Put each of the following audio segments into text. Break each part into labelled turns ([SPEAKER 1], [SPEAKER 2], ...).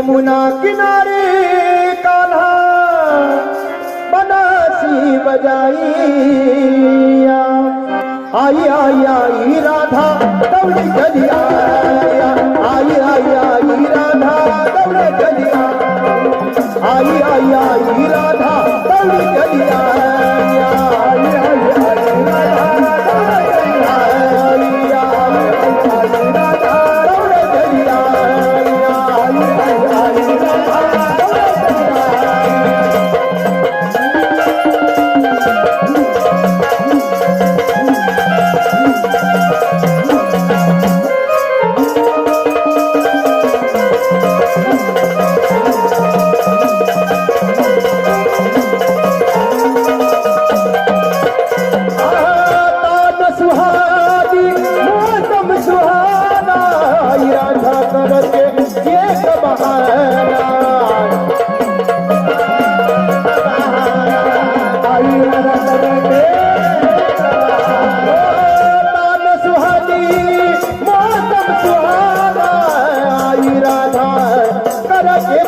[SPEAKER 1] यमुना किनारे कान्हा बनासी बजाई आई आई आई राधा दौड़ी गलिया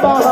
[SPEAKER 1] বাবা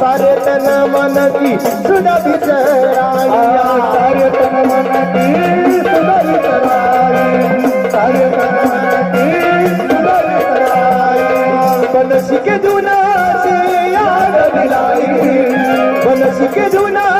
[SPEAKER 1] सरतन मन की सुधा बिचराया सरतन मन की सुधा बिचराया सरतन मन की के धुना से यार बिलाई बनस के धुना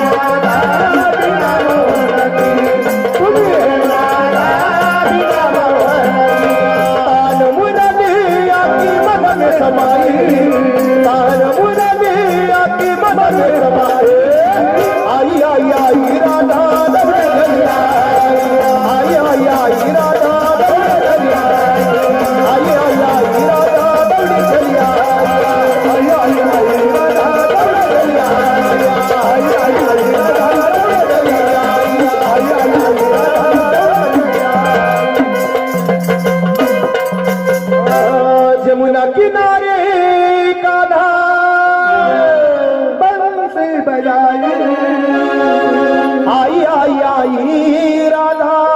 [SPEAKER 1] மாலை किनारे कान्हा से बजाई आई आई आई राधा।